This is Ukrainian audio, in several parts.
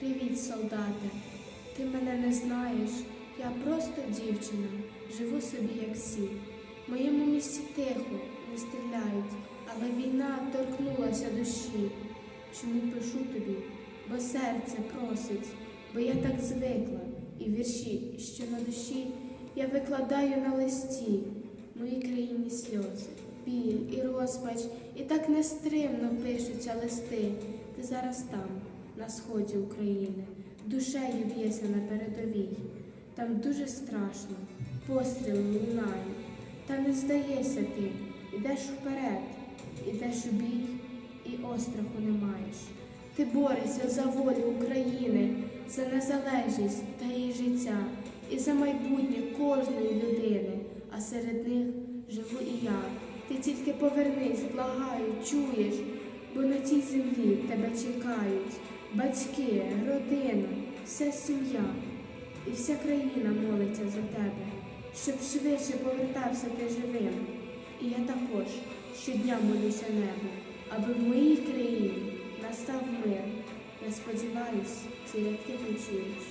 Привіт, солдате. Ти мене не знаєш. Я просто дівчина, живу собі, як всі. В моєму місті тихо, не стріляють, але війна торкнулася душі. Чому пишу тобі? Бо серце просить, бо я так звикла, і вірші, що на душі, я викладаю на листі. В моїй країні сльози, біль і розпач, і так нестримно пишуться листи. Ти зараз там, на сході України, душею б'єся на передовій. Там дуже страшно, постріли лунають. Та не здаєшся ти, ідеш вперед, ідеш у бій і остраху не маєш. Ти борешся за волю України, за незалежність та її життя і за майбутнє кожної людини, а серед них живу і я. Ти тільки повернись, благаю, чуєш, бо на цій землі тебе чекають батьки, родина, вся сім'я. І вся країна молиться за тебе, щоб швидше повертався ти живим. І я також щодня молюся небу, аби в моїй країні настав мир. Я сподіваюсь, ці рядки почуєш,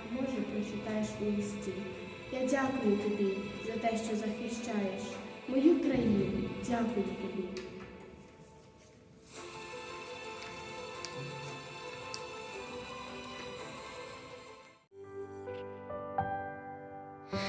а може прочитаєш у листі. Я дякую тобі за те, що захищаєш мою країну. Дякую тобі.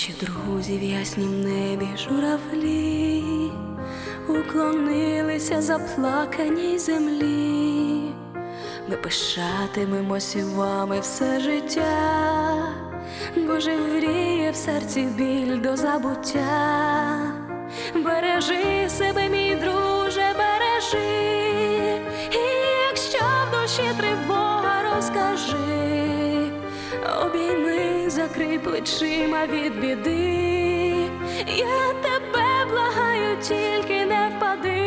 Ваші друзі в яснім небі журавлі уклонилися заплаканій землі. Ми пишатимемося вами все життя, бо живріє в серці біль до забуття. Бережи себе, мій друже, бережи, і якщо в душі тривога, розкажи, обійми, закрий плечима від біди. Я тебе благаю, тільки не впади.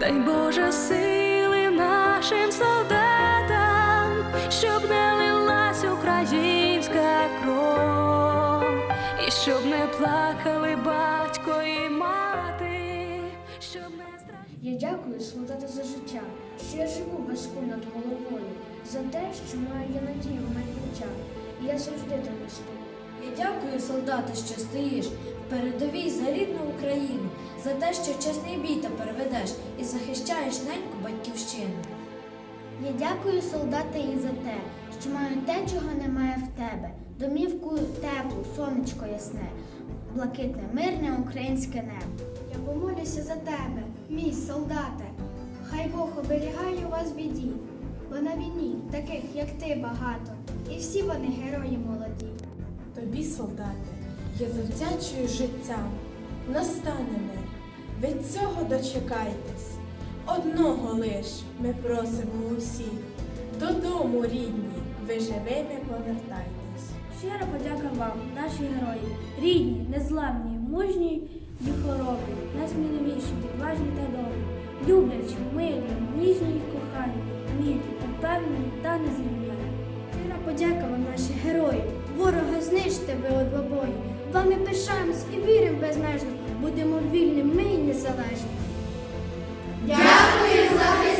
Дай Боже сили нашим солдатам, щоб не лилась українська кров, і щоб не плакали батько і мати, щоб не страждали. Я дякую солдату за життя, що я живу без куль над головою, за те, що маю я надію в майбуття, і я завжди там росту. Я дякую, солдати, що стоїш в передовій за рідну Україну, за те, що чесний бій тепер ведеш і захищаєш неньку батьківщину. Я дякую солдати і за те, що маю те, чого немає в тебе. Домівку теплу, сонечко ясне, блакитне, мирне українське небо. Я помолюся за тебе, мій солдате. Хай Бог оберігає вас біді, бо на війні таких, як ти, багато, і всі вони герої молоді. Тобі, солдати, я завдячую життям. Настане мир. Ви цього дочекайтесь. Одного лиш ми просимо усіх. Додому, рідні, ви живими повертайтесь. Щира подяка вам, наші герої, рідні, незламні, мужні й хоробрі, найсміливіші, відважні та добрі, люблячі, милі, ніжні й кохані, мілі, упевнені та незрівняні. Щира подяка вам, наші герої. Ворога знищте ви одвобою. Вами пишаємось і віримо безмежно. Будемо вільними ми й незалежні. Дякую, захисники!